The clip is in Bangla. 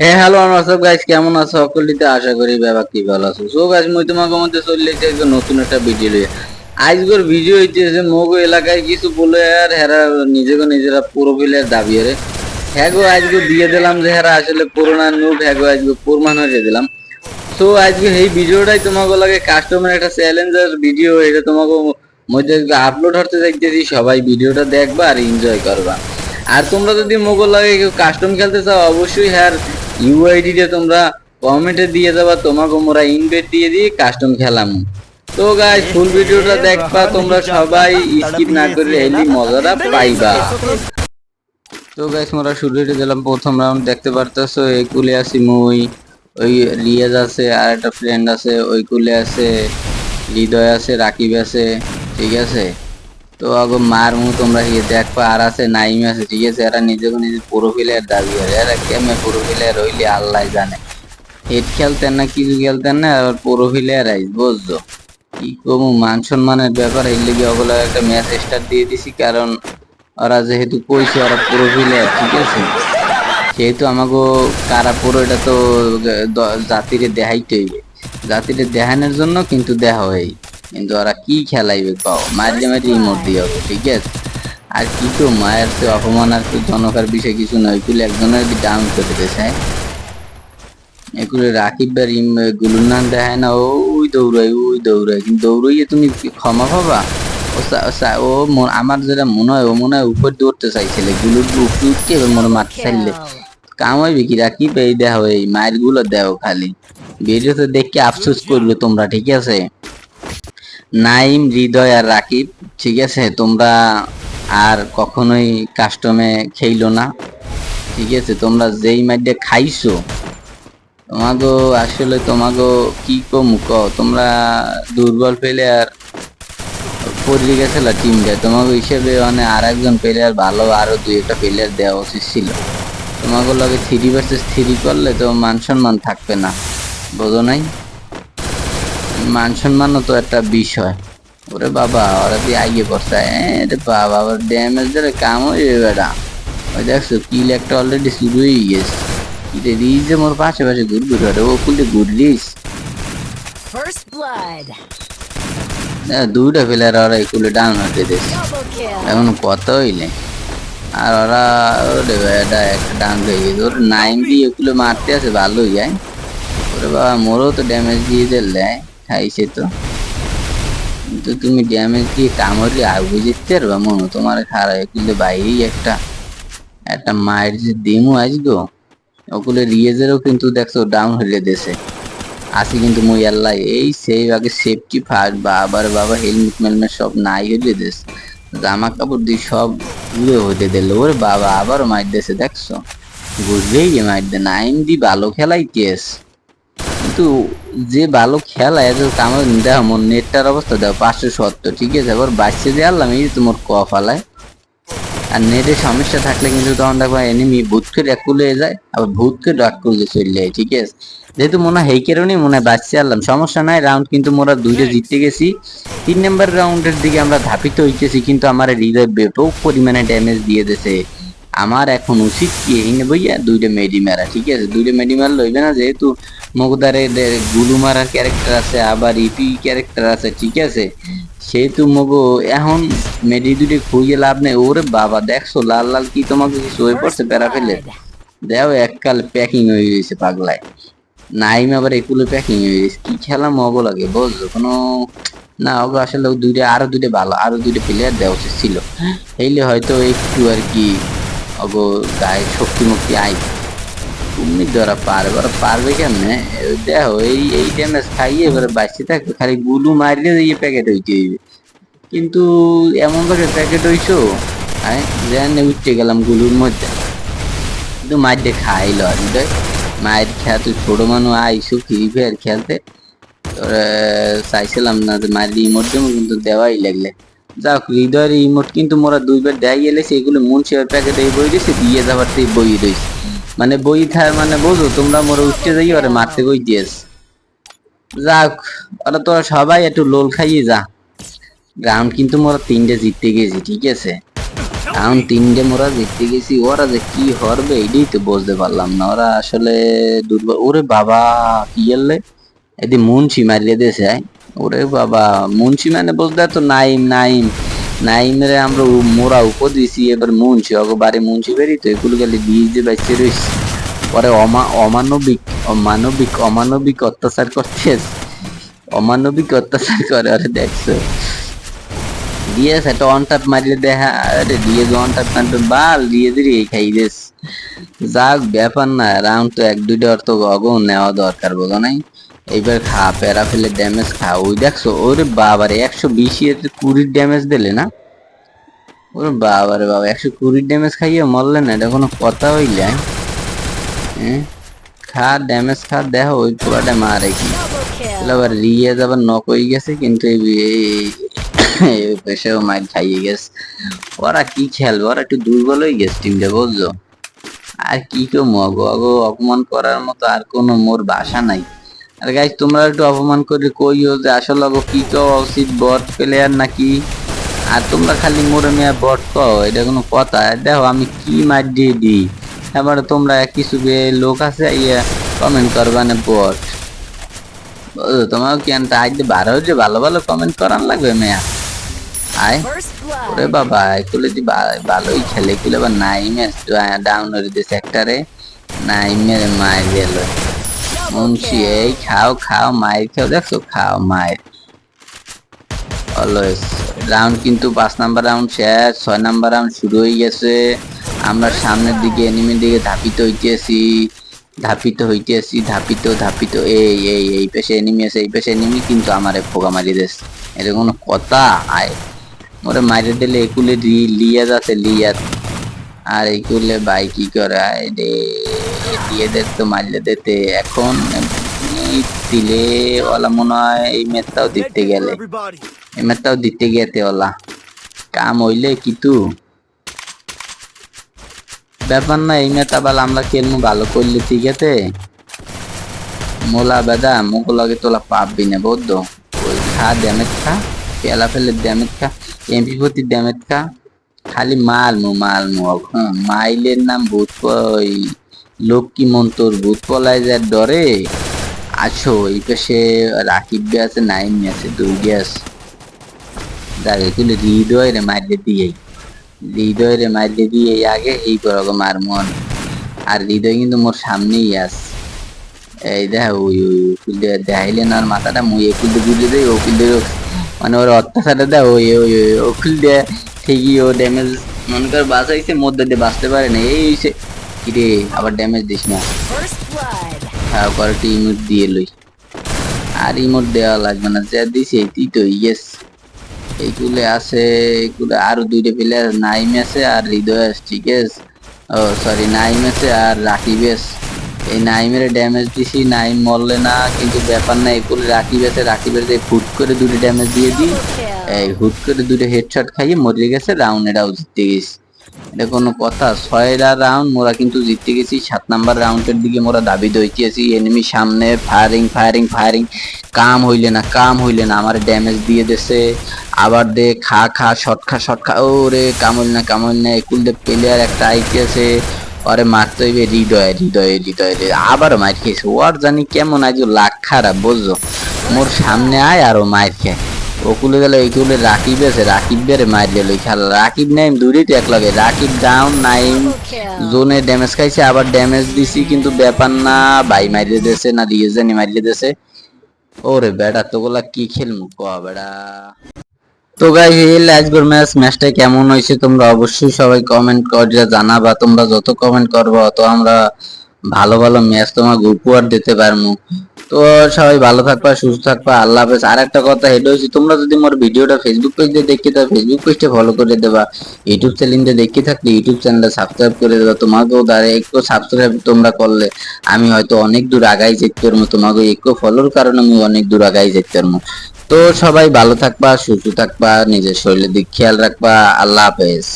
হ্যাঁ হ্যালো আমার সব গাইস কেমন আছো? সকলিতে আশা করি ব্যাপার কি ভালো আছো। সো গাইস মই তোমাকে মধ্যে চলে এসেছি আজকে নতুন একটা ভিডিও লিয়ে আজকের ভিডিও হইতেছে মগো এলাকায় কিছু বলে আর হেরা নিজেকে নিজেরা প্রোফাইলের দাবি রে হ্যাঁ আজকে দিয়ে দিলাম যে হেরা আসলে পুরোনা নুট হ্যাঁ আজকে প্রমাণ হয়ে দিলাম। সো আজকে এই ভিডিওটাই তোমাকে লাগে কাস্টমার একটা চ্যালেঞ্জার ভিডিও এটা তোমাকে মধ্যে আপলোড হতে দেখতেছি, সবাই ভিডিওটা দেখবা আর এনজয় করবা। আর তোমরা যদি মোগল লাগে কাস্টম খেলতে চাও, অবশ্যই হ্যার ইউআইডি তে তোমরা কমেন্টে দিয়ে দেবা তোমাকে মোরা ইনভেট দিয়ে দিয়ে কাস্টম খেলাম। তো গাইস ফুল ভিডিওটা দেখবা তোমরা সবাই স্কিপ না করে এলি মজাটা পাইবা। তো গাইস মোরা শুরু করে দিলাম প্রথম রাউন্ড দেখতে পারতেছো এই কুলে আছি মুই ওই রিয়াজ আছে আর একটা ফ্রেন্ড আছে ওই কুলে আছে হৃদয় আছে রাকিব আছে ঠিক আছে? তো আগো মার মু তোমরা হিয়ে দেখবা আর আছে নাইম আছে, ঠিক আছে? এরা নিজেকে নিজে প্রোফাইলের দাবি করে। এরা কেমনে প্রোফাইলে রইলে আল্লাহ জানে। হেড খেলতেন না, কিছু খেলতেন না আবার প্রোফাইলে আইস বুঝছ? কি কমু, মান সম্মানের ব্যাপার এই লেগে ওগুলো একটা ম্যাচ স্টার্ট দিয়ে দিছি, কারণ ওরা যেহেতু কইছে ওরা প্রোফাইলে ঠিক আছে? সেহেতু আমাকে কারা পুরো এটা তো জাতিরে দেখাইতে হইবে। জাতিরে দেখানোর জন্য কিন্তু দেখা হয় কিন্তু ওরা কি খেলাইবে পাও মাঝে মাঝে ইমোট দিয়ে হবে ঠিক আছে? আর কি তো মায়ের তো অপমান আর তো জনকার বিষয় কিছু নয় এগুলো একজনের ডাউন করে হ্যাঁ এগুলো রাকিব বা রিম গুলুর নাম দেখায় না ওই দৌড়াই ওই দৌড়াই কিন্তু দৌড়াইয়ে তুমি ক্ষমা পাবা? ও আমার যেটা মনে হয় ও মনে হয় উপর দৌড়তে চাইছিলে গুলুর উপরে উঠতে এবার মনে মারতে চাইলে। কামাইবে কি রাকিব? এই দেহ এই মায়েরগুলো দেও খালি। ভিডিওতে দেখে আফসোস করল তোমরা ঠিক আছে? নাইম, হৃদয় আর রাকিব, ঠিক আছে? তোমরা আর কখনোই কাস্টমে খেইলো না, ঠিক আছে? তোমরা যেই মাইডে খাইছো, তোমাগো আসলে তোমাগো কি কমু ক? তোমরা দুর্বল প্লেয়ার পড়ে গেছিল টিমটা তোমাকে হিসেবে মানে আর একজন প্লেয়ার ভালো, আরও দুই একটা প্লেয়ার দেওয়া উচিত ছিল। তোমাকে লগে থ্রি ভার্সেস থ্রি করলে তো মান সম্মান থাকবে না, বোঝো নাই? মান সম্মানও তো একটা বিষয়। ওরে বাবা ওরা দিয়ে আইয়ে পড়ছে। রে বাবা আবার ড্যামেজ ধরে কাম হয়ে বেটা। ওই দেখছ কিল একটা অলরেডি শুরু হয়ে গেছে। কিরে রিজ মোর পাশে পাশে ঘুরবি ধরে ও কুলে ঘুরলিস. দুইটা প্লেয়ার ওরা এই কুলে ডাউন হতে দিস এখন কত হইলে? আর ওরা ওরে এটা একটা ডাউন হয়ে গেছে। ওর নাইন দিয়ে এগুলো মারতে আছে ভালোই যায় ওরে বাবা মোরও তো ড্যামেজ দিয়ে দিলে খাইছে তো। কিন্তু তুমি ড্যামেজ দিয়ে কামড়লে আগে জিততে পারবা মনে, তোমার খারাপ। কিন্তু বাইরেই একটা একটা মায়ের যে দিমু আসব ওগুলো রিয়েজেরও কিন্তু দেখছ ডাউন হইলে দেশে আসি কিন্তু মই আল্লাহ, এই সেই আগে সেফটি ফার্স্ট বাবার বাবা হেলমেট মেলমেট সব নাই হইলে দেশ জামা কাপড় দিয়ে সব উড়ে হইতে দিল। ওর বাবা আবার মার দেশে দেখছ? বুঝলেই মার দে নাইম দি ভালো খেলাই কেস। কিন্তু যে ভালো খেলা এত আমার দেখো মোর নেটটার অবস্থা দেখো পাঁচশো সত্তর ঠিক আছে? এবার বাচ্চা দিয়ে আনলাম এই তোমার ক ফালায়। আর নেটের সমস্যা থাকলে কিন্তু তখন দেখো এনিমি ভূতকে ডাক করলে যায় আবার ভূতকে ডাক করলে চলে যায় ঠিক আছে? যেহেতু মনে হয় এই কারণেই মনে হয় বাচ্চা আনলাম। সমস্যা নাই রাউন্ড কিন্তু মোরা দুইটা জিততে গেছি। তিন নম্বর রাউন্ডের দিকে আমরা ধাপিত হইতেছি কিন্তু আমার হৃদয় ব্যাপক পরিমাণে ড্যামেজ দিয়ে দিয়েছে। আমার এখন উচিত কি, এই নেব ইয়া দুইটা মেডি মারা, ঠিক আছে? দুইটা মেডি মার লইবে না, যেহেতু মগদারে গুলু মারার ক্যারেক্টার আছে, আবার ইপি ক্যারেক্টার আছে, ঠিক আছে? সেহেতু মগো, এখন মেডি দুটি খুঁজে লাভ নেই। ওরে বাবা, দেখছ, লাল লাল কি তোমাকে কিছু হয়ে পড়ছে প্যারা ফেলে? দেও এককাল প্যাকিং হয়ে গেছে পাগলায়। নাইম আবার এগুলো প্যাকিং হয়ে গেছে। কি খেলা মগো লাগে, বুঝছ? কোনো, না, ওগো আসলে দুইটা, আরও দুইটা ভালো, আরও দুইটা প্লেয়ার দেওয়া উচিত ছিল। এইলে হয়তো একটু আর কি ওগো গায়ে শক্তি মুক্তি আই তুমি ধরা পারবে ওরা পারবে কেমনে দেখো এই এই ড্যামেজ খাইয়ে এবারে বাঁচতে থাকবে খালি গুলু মারলে এই প্যাকেট হইতে কিন্তু এমন ভাবে প্যাকেট হইছো হ্যাঁ জেনে উঠতে গেলাম গুলুর মধ্যে কিন্তু মাইর খাইলো আর বুঝলে মায়ের খেয়া তুই ছোট মানুষ আইসো ফ্রি ফায়ার খেলতে তোরা চাইছিলাম না যে মায়ের ইমোট দেবো কিন্তু দেওয়াই লাগলে যাক, হৃদয়ের ইমোট কিন্তু মোরা দুইবার দেয় গেলে সেগুলো মুন্সিয়ার প্যাকেট এই বই দিয়েছে, দিয়ে যাবার সেই বই রয়েছে। মানে বই থা মানে বোঝো, তোমরা মোরা উঠতে যাই ওরা মারতে বই দিয়েছে যাক, ওরা তোরা সবাই একটু লোল খাইয়ে যা। গ্রাউন্ড কিন্তু মোরা তিনটে জিততে গেছি, ঠিক আছে? এখন তিনটে মোরা জিততে গেছি, ওরা যে কি হরবে এটাই তো বুঝতে পারলাম না। ওরা আসলে দুর্বল ওরে বাবা, কি এলে এদি মুন্সি মারিয়ে দিয়েছে। ওরে বাবা, মুন্সি মানে বুঝতে তো নাইম নাইম। নাইমের আমরা মোরা উপ দিছি এবার মুন্সি, অগো বাড়ি মুন্সি বেরি তো এগুলো গেলে বীজ দিয়ে বাইছে রয়েছে পরে অমা অমানবিক অমানবিক অমানবিক অত্যাচার করছে। অমানবিক অত্যাচার করে, আরে দেখছ। দিয়ে সেটা অন মারিলে দেখা আরে দিয়ে অন টাপ মারবে, বাল, দিয়ে দিয়ে খাই যাক, ব্যাপার না রাউন্ড তো এক দুইটা অর্থ অগো নেওয়া দরকার, বোঝো নাই? এইবার খা প্যারা ফেলে ড্যামেজ খা। ওই দেখছ, ওরে বাবারে, একশো বিশ কুড়ির ড্যামেজ দিলে না? ওরে বাবারে বাবা, একশো কুড়ির ড্যামেজ খাইয়ে মরলে না, এটা কোনো কথা হইলে? হ্যাঁ খা ড্যামেজ খা, দেখো, ওই পুরাটা মারে কি। আবার রিয়ে আবার নক হয়ে গেছে, কিন্তু এই পেশেও মাইর খাইয়ে গেছে। ওরা কি খেলবে ওরা একটু দুর্বল হয়ে গেছে টিমটা বুঝছ আর কি কেউ মগ অপমান করার মতো আর কোনো মোর বাসা নাই। আর গাইজ তোমরা একটু অপমান করে কইও যে আসলে কি কেউ উচিত বট প্লেয়ার নাকি? আর তোমরা খালি মোরে মেয়া বট কও এটা কোনো কথা। দেখো, আমি কি মার দিয়ে দিই? এবার তোমরা কিছু লোক আছে ইয়ে কমেন্ট করবা না বট বুঝছ তোমার কি আনতে আজ বারো যে ভালো ভালো কমেন্ট করান লাগবে মেয়া। আয়। ওরে বাবা, এগুলো দি ভালোই খেলে, এগুলো আবার নাইমে ডাউন করে দিয়েছে সেক্টরে নাইমের মায়ের গেল। মুন্সি এই খাও খাও মায়ের খাও দেখছ? খাও মায়ের। অলওয়েজ রাউন্ড কিন্তু পাঁচ নাম্বার রাউন্ড শেষ ছয় নাম্বার রাউন্ড শুরু হয়ে গেছে। আমরা সামনের দিকে এনিমির দিকে ধাপিত হইতেছি ধাপিত হইতেছি ধাপিত ধাপিত। এই এই এই পেশে এনিমি আছে এই পেশে এনিমি কিন্তু আমারে ফোকা মারি দেশ এটা কোনো কথা? আয়। ওরে মারি দিলে একুলে লিয়া যাচ্ছে লিয়া আর এইগুলো ভাই কি করে? আয় রে। দে তো মারলে দিতে এখন দিলে ওলা মনে হয় এই মেটটাও দিতে গেলে। এই মেটটাও দিতে গেতে ওলা। কাম হইলে কিন্তু ব্যাপার না এই মেটা বাল আমরা খেলব ভালো করলে ঠিক আছে? মোলা বেদা মুখ লাগে তোলা পাববি না বৌদ্ধ। ওই খা ড্যামেজ খা পেলা ফেলে ড্যামেজ খা এমপি প্রতি ড্যামেজ খা। খালি মাল মু মাল মু। মাইলের নাম ভূত ওই লক্ষ্মী মন্তর ভূত পলায় যার ডরে আছো, এই পাশে রাকিব বে আছে, নাইম আছে দুই আছে দেখ এগুলো হৃদয় রে মারিয়ে দিয়ে। হৃদয় রে মারিয়ে দিয়ে আগে এই করো মার মন। আর হৃদয় কিন্তু মোর সামনেই আস। এই দেখ, ওই ওই উকিল দিয়ে দেখাইলে না মাথাটা, মুই একুল দিয়ে বুঝে দেয় উকিল দিয়ে মানে ওর অত্যাচারটা দেয় ওই ওই ওই উকিল দিয়ে ঠিকই ও ড্যামেজ মনে কর বাঁচাইছে, মধ্যে দিয়ে বাঁচতে পারে না এই কিরে, আবার ড্যামেজ দিস না। First blood. ইমোট দিয়ে লই। আর ইমোট দেওয়া লাগবে না, যা দিছে এই তো ইয়েস এইগুলো আছে এইগুলো আরও দুইটা প্লেয়ার নাইম আছে আর হৃদয় আছে ঠিক আছে? ও সরি নাইম আছে আর রাকিব এই নাইমের ড্যামেজ দিছি, নাইম মরলে না, কিন্তু ব্যাপার না এগুলো রাকিব আছে রাকিবের যে হুট করে দুটো ড্যামেজ দিয়ে দিই, এই হুট করে দুটো হেডশট খাইয়ে মরে গেছে রাউন্ড এটাও জিততে গেছি। এটা কোনো কথা। ছয়টা রাউন্ড মোরা কিন্তু জিততে গেছি। সাত নাম্বার রাউন্ডের দিকে মোরা দাবি দইতেছি এনিমি সামনে ফায়ারিং ফায়ারিং ফায়ারিং কাম হইলে না, কাম হইলে না, আমার ড্যামেজ দিয়ে দেছে। আবার দে, খা খা শট খা শট খা। ও রে কাম হইল না, কাম হইল না, একুল প্লেয়ার একটা আইতেছে ওরে মারতে হইবে হৃদয় হৃদয় হৃদয় রে আবার মার খেয়েছে। ওর জানি কেমন আজ লাখ খারাপ, বুঝছ? মোর সামনে আয় আর মার খেয়ে। ওকুলে গেলে এইগুলো রাকিব আছে, রাকিব বেড়ে মার দিল খেলা রাকিব নাইম দূরেই এক লগে রাকিব ডাউন নাইম জোনে ড্যামেজ খাইছে, আবার ড্যামেজ দিছি, কিন্তু ব্যাপার না বাই মারিয়ে দিয়েছে না রিয়েজানি মারিয়ে দিয়েছে ওরে বেটা তোগুলা কি খেলমু? ক বেটা তো গাইস এই আজকের ম্যাচ ম্যাচটা কেমন হয়েছে তোমরা অবশ্যই সবাই কমেন্ট করে জানাবা। তোমরা যত কমেন্ট করবে তত আমরা ভালো ভালো ম্যাচ তোমাকে উপহার দিতে পারব তো সবাই ভালো থাকবা, সুস্থ থাকবা, আল্লাহ হাফেজ। আর একটা কথা, হেড হয়েছে তোমরা যদি মোর ভিডিওটা ফেসবুক পেজ দিয়ে দেখতে থাকো ফেসবুক পেজটা ফলো করে দেবা। ইউটিউব চ্যানেলটা দেখতে থাকলে ইউটিউব চ্যানেলটা সাবস্ক্রাইব করে দেবা। তোমাকেও দ্বারা একটু সাবস্ক্রাইব তোমরা করলে, আমি হয়তো অনেক দূর আগাই যেতে পারব। তোমাকে একটু ফলোর কারণে আমি অনেক দূর আগাই যেতে পারব। তো সবাই ভালো থাকবা, সুস্থ থাকবা, নিজের শরীরের দিক খেয়াল রাখবা। আল্লাহ হাফেজ।